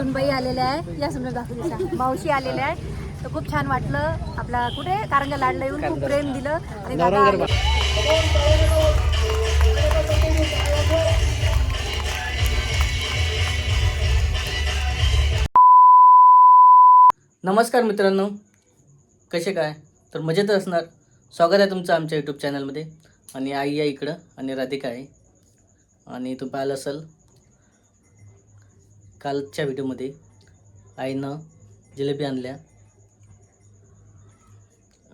सुनबाई आलेल्या आहे. या सुनबाई दाखवली मावशी आलेल्या आहे. तर खूप छान वाटलं. आपला कुठे? कारंजा लाडला येऊन खूप प्रेम दिलं आणि दादा आले. नमस्कार मित्रांनो. कसे काय? तर मजेत असणार. स्वागत आहे तुमचं आमच्या यूट्यूब चॅनलमध्ये आणि आई आहे इकडं. आणि राधिका आहे. आणि तू पाहिलं असेल. कालच्या व्हिडिओमध्ये आईनं जिलेबी आणल्या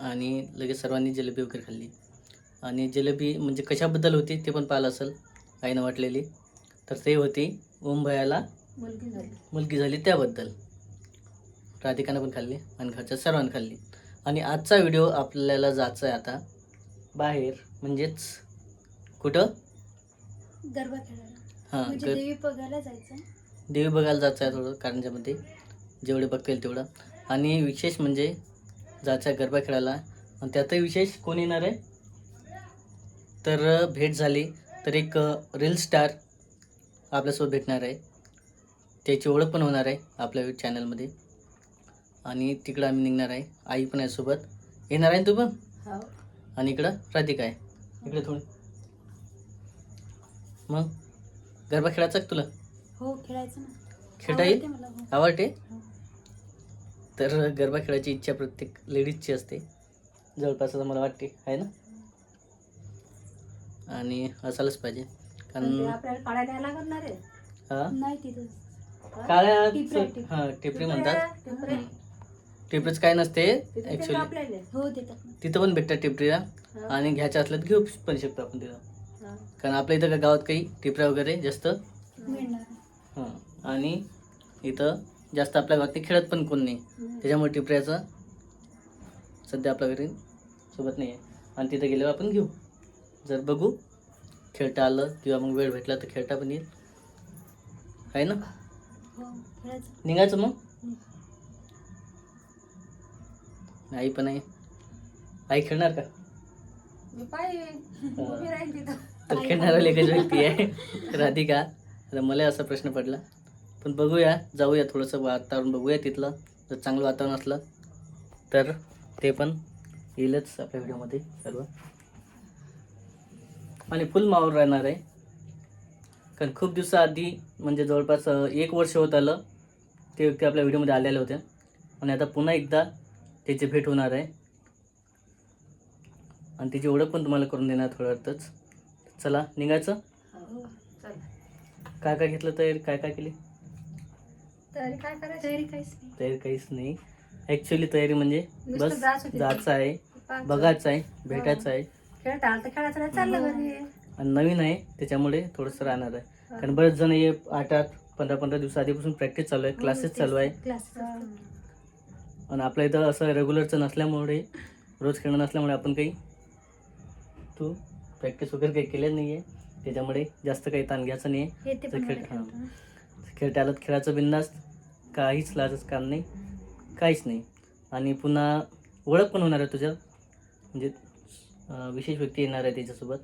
आणि लगेच सर्वांनी जिलेबी वगैरे खाल्ली. आणि जिलेबी म्हणजे कशाबद्दल होती ते पण पाहिलं असेल आईनं वाटलेली. तर ते होती ओम भयाला मुलगी झाली. मुलगी झाली त्याबद्दल. राधिकानं पण खाल्ली आणि घरच्या सर्वांनी खाल्ली. आणि आजचा व्हिडिओ आपल्याला जायचा आहे आता बाहेर म्हणजेच कुठं? गरबा खेळायला. हां म्हणजे देवी जायचं देवी बघायला जायचं आहे थोडं कारंजामध्ये जेवढे बघता येईल तेवढं. आणि विशेष म्हणजे जायचं आहे गरबा खेळायला. आणि त्यातही विशेष कोण येणार आहे? तर भेट झाली. तर एक रील स्टार आपल्यासोबत भेटणार आहे. त्याची ओळख पण होणार आहे आपल्या चॅनलमध्ये आणि तिकडं आम्ही निघणार आहे. आई पण आहे सोबत. येणार आहे ना तू पण? हो. आणि इकडं राधिका आहे. इकडे थोडी. मग गरबा खेळायचा तुला? हो खेळायचं ना. खेळता येईल? आवडते हो. हो. तर गरबा खेळायची इच्छा प्रत्येक लेडीजची असते. जवळपास असं मला वाटते आहे ना? आणि असायलाच पाहिजे कारण हा? काळ्या. हा टिपरी म्हणतात. टिपरीच काय नसते ऍक्च्युली हो. तिथं पण भेटतात टिपरीला. आणि घ्यायच्या असलं तर घेऊ पण शकतो आपण तिथं. हो. कारण आपल्या इथं का गावात काही टिपऱ्या वगैरे जास्त? आणि इथं जास्त आपल्या गावात काही खेळत पण कोण नाही. त्याच्यामुळे टिपऱ्याचं सध्या आपल्या घरी सोबत नाही आहे आणि तिथे गेल्यावर आपण घेऊ. जर बघू खेळता आलं किंवा मग वेळ भेटला तर खेळता पण येईल. आहे ना? हो निघायचं मग. आई पण आहे. आई खेळणार का? तर खेळणारा एकच व्यक्ती आहे. राधिका आता मला असा प्रश्न पडला. पण बघूया जाऊया थोडंसं वातावरण बघूया तिथलं जर चांगलं वातावरण असलं तर ते पण येईलच आपल्या व्हिडिओमध्ये सर्व. आणि फुल मावर राहणार आहे. कारण खूप दिवसाआधी म्हणजे जवळपास एक वर्ष होत आलं ते व्यक्ती आपल्या व्हिडिओमध्ये आलेले होते आणि आता पुन्हा एकदा त्याची भेट होणार आहे. आणि तिची ओळख पण तुम्हाला करून देणार थोड्या वेळातच चला निघायचं? हो काय काय घेतलं तयारी? काय काय केली? तयारी काय करायची? तयारी काहीच नाही. तयारी काहीच नाही. ॲक्च्युली तयारी म्हणजे नुसतं बस जायचं आहे पाच- बघायचं आहे भेटायचं आहे. खेळता आलं तर खेळायचं नाही चाललं घरी. आणि नवीन आहे त्याच्यामुळे थोडंसं राहणार आहे. कारण बरेच जण हे आठ आठ पंधरा पंधरा दिवस आधीपासून प्रॅक्टिस चालू आहे क्लासेस चालू आहे. क्लासेस आणि आपल्या इथं असं रेग्युलरचं नसल्यामुळे रोज खेळणं नसल्यामुळे आपण काही तू प्रॅक्टिस वगैरे काही केलेलं नाही आहे त्याच्यामुळे जास्त काही ताण घ्यायचं नाही आहे हे पण खेळ- मला खेळता. खेळता आलं खेळाचं बिंदास काहीच लाजच काम नाही काहीच नाही. आणि पुन्हा ओळख पण होणार आहे तुझ्या. म्हणजे विशेष व्यक्ती येणार आहे त्याच्यासोबत.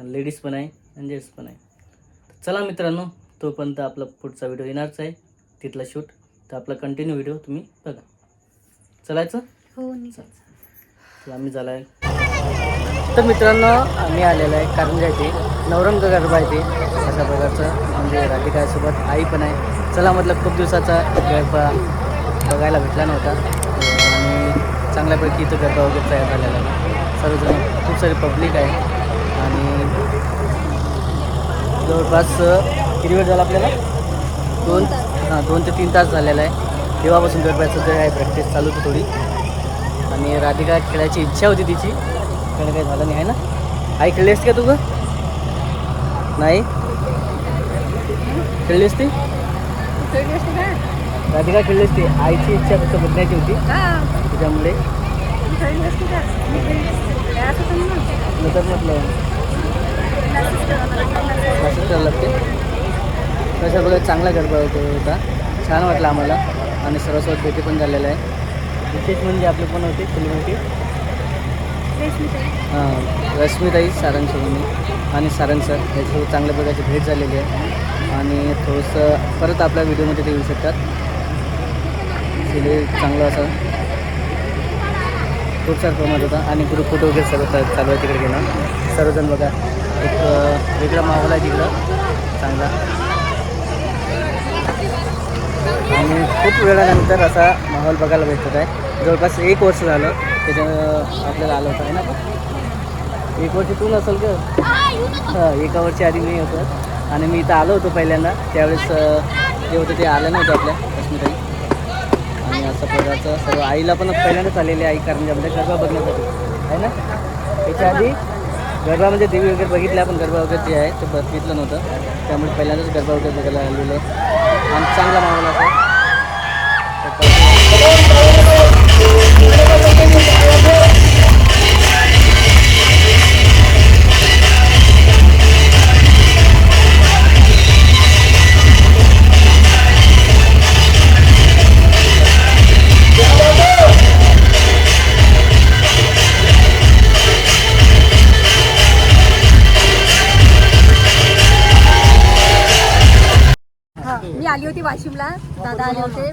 लेडीज पण आहे आणि जेंट्स पण आहे. चला मित्रांनो तोपर्यंत आपला पुढचा व्हिडिओ येणारच आहे. तिथला शूट तर आपला कंटिन्यू व्हिडिओ तुम्ही बघा. चलायचं? हो आम्ही झाला आहे तर मित्रांनो आम्ही आलेलो आहे कारंजा येथे नवरंग गरबा येथे अशा प्रकारचं म्हणजे राधिकासोबत आई पण आहे. चला मतलब खूप दिवसाचा गरबा बघायला भेटला नव्हता. आणि चांगल्यापैकी इथं गरबा वगैरे तयार झालेला सर्वजण खूप सारी पब्लिक आहे. आणि जवळपास किती वेळ झाला आपल्याला? दोन हां दोन ते तीन तास झालेला आहे. तेव्हापासून गरब्याचं जे आहे प्रॅक्टिस चालू होती थोडी. आणि राधिका खेळायची इच्छा होती तिची. पण काही झालं नाही आहे ना? आई खेळली असती का तू नाही? खेळली असती? राधिका खेळली असती. आईची इच्छा फक्त बघण्याची होती. हा. त्याच्यामुळे. नंतर म्हटलं. क्लासेस लागतं. तसं बघा चांगला गरबा होतो होता. छान वाटलं आम्हाला. आणि सर्वसोबत भेटी पण झालेल्या आहे विशेष म्हणजे आपले पण होते? रेशमीताई. हां. रश्मीताई सारंग सोनी आणि सारंग सर. याच्यासोबत चांगल्या प्रकारची भेट झालेली आहे. आणि थोडंसं परत आपल्या व्हिडिओमध्ये ते येऊ शकतात. सिले चांगलं असं. खूप सारा प्रमाणात होता. आणि ग्रुप फोटो वगैरे सर्व चालू आहे तिकडे घेणं. सर्वजण बघा. एक वेगळा माहोल आहे तिकडं. चांगला. आणि खूप वेळानंतर असा माहोल बघायला भेटत आहे. जवळपास एक वर्ष झालं त्याच्या आपल्याला आलं होतं आहे ना? एक वर्ष तू नसेल का हां एका वर्षी आधी मी होतं. आणि मी इथं आलो होतो पहिल्यांदा. त्यावेळेस जे होतं ते आलं नव्हतं आपल्या अस्मिताई आणि असं प्रकारचं सर्व आईला पण पहिल्यांदाच आलेली आई कारंजामध्ये गरबा बघण्यासाठी. आहे ना? त्याच्या आधी गरबा म्हणजे देवी वगैरे बघितल्या पण गरबा वगैरे जे आहे ते बघितलं नव्हतं. त्यामुळे पहिल्यांदाच गरबा वगैरे बघायला आलेलो आणि चांगला माहोल असा. आली होती वाशिमला. दादा आले होते.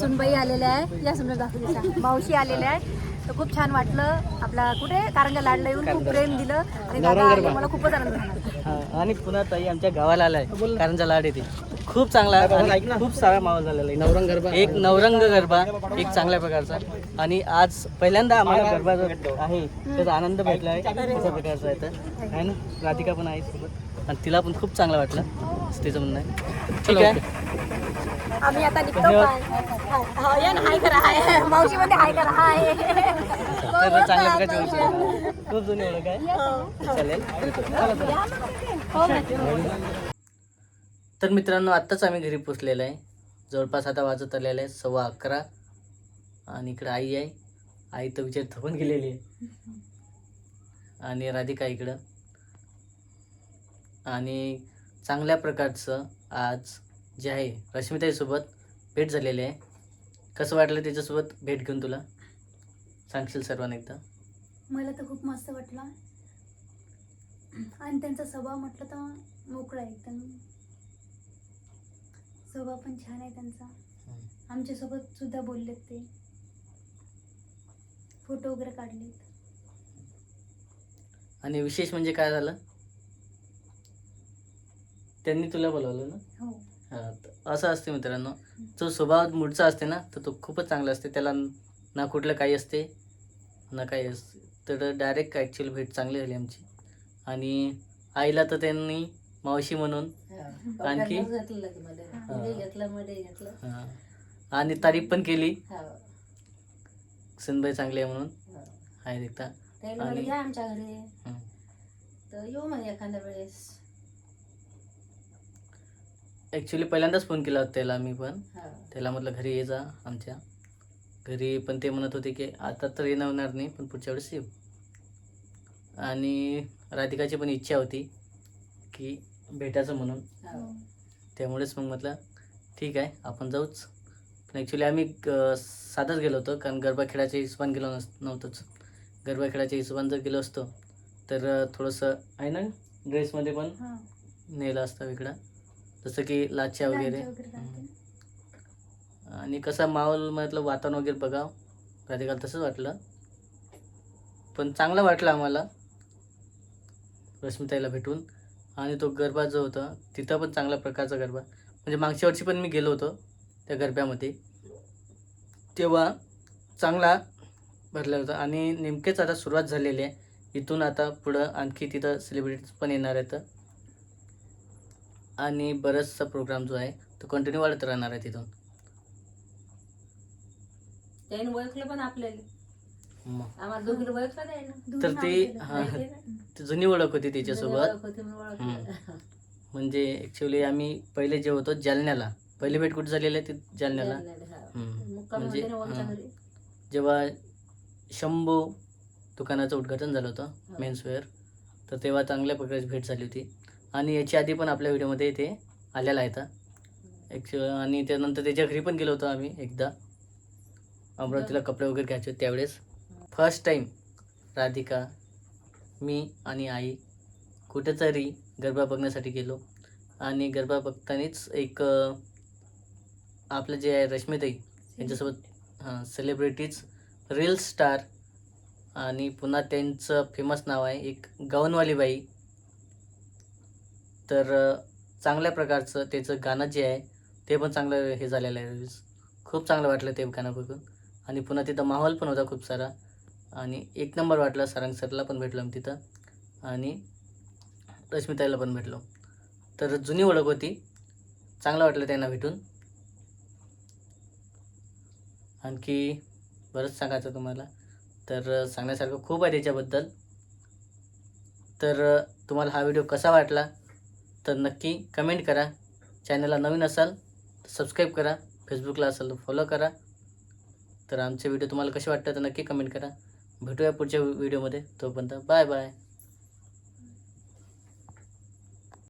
सुनबाई आलेल्या आहे. या समजा दाखवलीचा मावशी आलेल्या आहे तर खूप छान वाटलं. आपला कुठे? कारंजा लाडला येऊन खूप प्रेम दिलं. आणि दादा आले. मला खूपच आनंद झाला. हा, आणि पुन्हा ताई आमच्या गावाला आलाय. कारंजा लाड येते. खूप चांगला आणि खूप सारा माहोल झालेला आहे. नवरंग गरबा. एक नवरंग गरबा एक चांगल्या प्रकारचा. आणि आज पहिल्यांदा आम्हाला गरबा जो आहे त्याचा आनंद भेटला आहे. अशा प्रकारचा आहे तर. आहे ना? राधिका पण आहे सोबत. आणि तिला पण खूप चांगलं वाटलं. तिचं म्हणणं आहे. ठीक आहे. आम्ही आता निघतो. पण. हा, या ना, हाय करा हाय. मावशी मध्ये हाय करा हाय. तर चांगल्या प्रकारची ओळख आहे. खूप जुनी ओळख आहे. चालेल. तर मित्रांनो आत्ताच आम्ही घरी पोचलेलो आहे. जवळपास आता वाजत आलेलं आहे सव्वा अकरा. आणि इकडं आई आहे. आई तर विचार थकून गेलेली आहे. आणि राधिका इकडं. आणि चांगल्या प्रकारचं आज जे आहे रश्मिताईसोबत भेट झालेली आहे. कसं वाटलं त्याच्यासोबत भेट घेऊन तुला? सांगशील सर्वांना एकदा? मला तर खूप मस्त वाटलं. आणि त्यांचा स्वभाव म्हटलं तर मोकळा आहे एकदम. स्वभाव पण छान आहे त्यांचा. आमच्यासोबत सुद्धा बोललेत ते. फोटो वगैरे काढलेत. आणि विशेष म्हणजे काय झालं? त्यांनी तुला बोलवलं ना? हो. हा, त- असं असते मित्रांनो. जो स्वभाव मूडचा असते ना तर तो खूपच चांगला असते. त्याला ना कुठलं काही असते ना काही असते. तर डायरेक्ट ॲक्च्युअल भेट चांगली झाली आमची. आणि आईला तर त्यांनी मावशी म्हणून आणखी? हा. आणि तारीफ पण केली. सुनबाई चांगली आहे म्हणून. आहे देखता आणि- या आमच्या घरी. हं. तर येऊ मग एखाद्या वेळेस. ॲक्च्युली पहिल्यांदाच फोन केला होता त्याला मी पण. त्याला म्हटलं घरी ये जा आमच्या. घरी पण ते म्हणत होते की आता तर येणं होणार नाही पण पुढच्या वेळेस येऊ. आणि राधिकाची पण इच्छा होती की भेटायचं म्हणून. त्यामुळेच मग म्हटलं ठीक आहे आपण जाऊच. पण ॲक्च्युली आम्ही साधंच गेलो होतो कारण गरबा खेळाच्या हिशोबान गेलो नस नव्हतोच. गरबा खेळाच्या हिशोबान जर गेलो असतो तर थोडंसं आहे ना ड्रेसमध्ये पण नेलं असतं वेगळा. जसं की लाच्या वगैरे. आणि कसं माहोल म्हटलं वातावरण वगैरे बघावं. राधिकाला तसंच वाटलं. पण चांगलं वाटलं आम्हाला. रश्मिताईला भेटून. आणि तो गरबा जो होता तिथं पण चांगल्या प्रकारचा गरबा. म्हणजे मागच्या वर्षी पण मी गेलो होतो त्या गरब्यामध्ये. तेव्हा चांगला भरला होता. आणि नेमकेच आता सुरुवात झालेली आहे. इथून आता पुढं आणखी तिथं सेलिब्रिटीज पण येणार आहेत. आणि बराचसा प्रोग्राम जो आहे तो कंटिन्यू वाढत राहणार आहे तिथून त्याने ओळखलं पण आपल्याला मग आम्हाला दोघीला ओळखलं नाही ना दूर तर ते केलं. हा? ती जुनी ओळख होती त्याच्यासोबत ओळख होती म्हणून ओळखलं. म्हणजे ॲक्च्युली आम्ही पहिले जे होतो जालन्याला पहिली भेट कुठे झालेली आहे ती जालन्याला जालन्याला, हा. हम्म. मुक्काम म्हणजे, हा. घरी. जेव्हा शंभू दुकानाचं उद्घाटन झालं होतं मेन्सवेअर तर तेव्हा चांगल्या प्रकारची भेट झाली होती आणि याच्या आधी पण आपल्या व्हिडिओमध्ये ते आलेला आहे एक आणि त्यानंतर त्याच्या घरी पण गेलो होतो आम्ही एकदा. अमरावतीला कपडे वगैरे घ्यायचे होते त्यावेळेस. फर्स्ट टाईम राधिका मी आणि आई कुठेतरी गरबा बघण्यासाठी गेलो. आणि गरबा बघतानीच एक आपलं जे आहे रश्मीताई यांच्यासोबत हां सेलिब्रिटीज रील स्टार आणि पुन्हा त्यांचं फेमस नाव आहे एक गवनवाली बाई तर चांगल्या प्रकारचं त्याचं गाणं जे आहे ते पण चांगलं हे झालेलं आहे रिव्ह्यूज खूप चांगलं वाटलं ते गाणं बघून. आणि पुन्हा तिथं माहोल पण होता खूप सारा. आणि एक नंबर वाटला सारंग सरला पण भेटलो आम्ही तिथं. आणि रश्मिताईला पण भेटलो. तर जुनी ओळख होती. चांगलं वाटलं त्यांना भेटून. आणखी बरंच सांगायचं तुम्हाला. तर सांगण्यासारखं खूप आहे त्याच्याबद्दल. तर तुम्हाला हा व्हिडिओ कसा वाटला? तर नक्की कमेंट करा. चॅनलला नवीन असाल तर सबस्क्राईब करा. फेसबुकला असाल तर फॉलो करा. तर आमचे व्हिडिओ तुम्हाला कसे वाटतात तर नक्की कमेंट करा. भेटूया पुढच्या व्हिडिओमध्ये तोपर्यंत बाय बाय